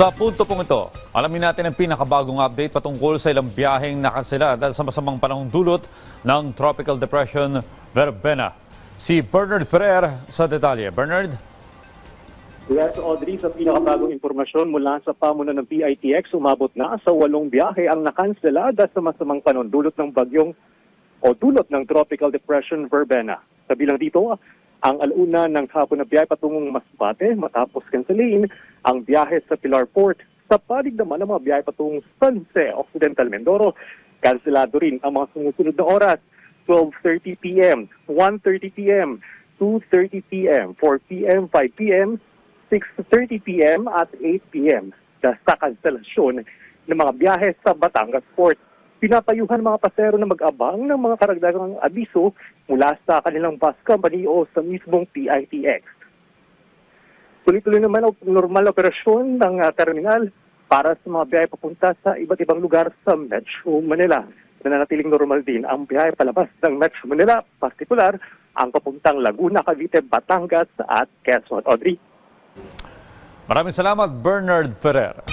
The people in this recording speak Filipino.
Sa punto pong ito, alamin natin ang pinakabagong update patungkol sa ilang biyaheng nakansela dahil sa masamang panahong dulot ng Tropical Depression Verbena. Si Bernard Ferrer sa detalye. Bernard? Yes, Audrey, sa pinakabagong impormasyon mula sa pamunan ng PITX, umabot na sa walong biyahe ang nakansela dahil sa masamang panon dulot ng bagyong o dulot ng Tropical Depression Verbena. Kabilang dito, ang aluna ng hapon na biyahe patungong Masbate matapos kansalin ang biyahe sa Pilar Port. Sa palig naman ang mga biyahe patungong San Jose, Occidental Mindoro, kanselado rin ang mga sumusunod na oras. 12.30 p.m., 1.30 p.m., 2.30 p.m., 4 p.m., 5 p.m., 6.30 p.m. at 8 p.m. sa kanselasyon ng mga biyahe sa Batangas Port. Pinapayuhan mga pasero na mag-abang ng mga karagdagang abiso mula sa kanilang bus company o sa mismong PITX. Tuloy-tuloy naman ang normal operasyon ng ah, terminal para sa mga biyahe papunta sa iba't ibang lugar sa Metro Manila. Nananatiling normal din ang biyahe palabas ng Metro Manila, partikular ang papuntang Laguna, Cavite, Batangas at Quezon. Audrey? Maraming salamat, Bernard Ferrer.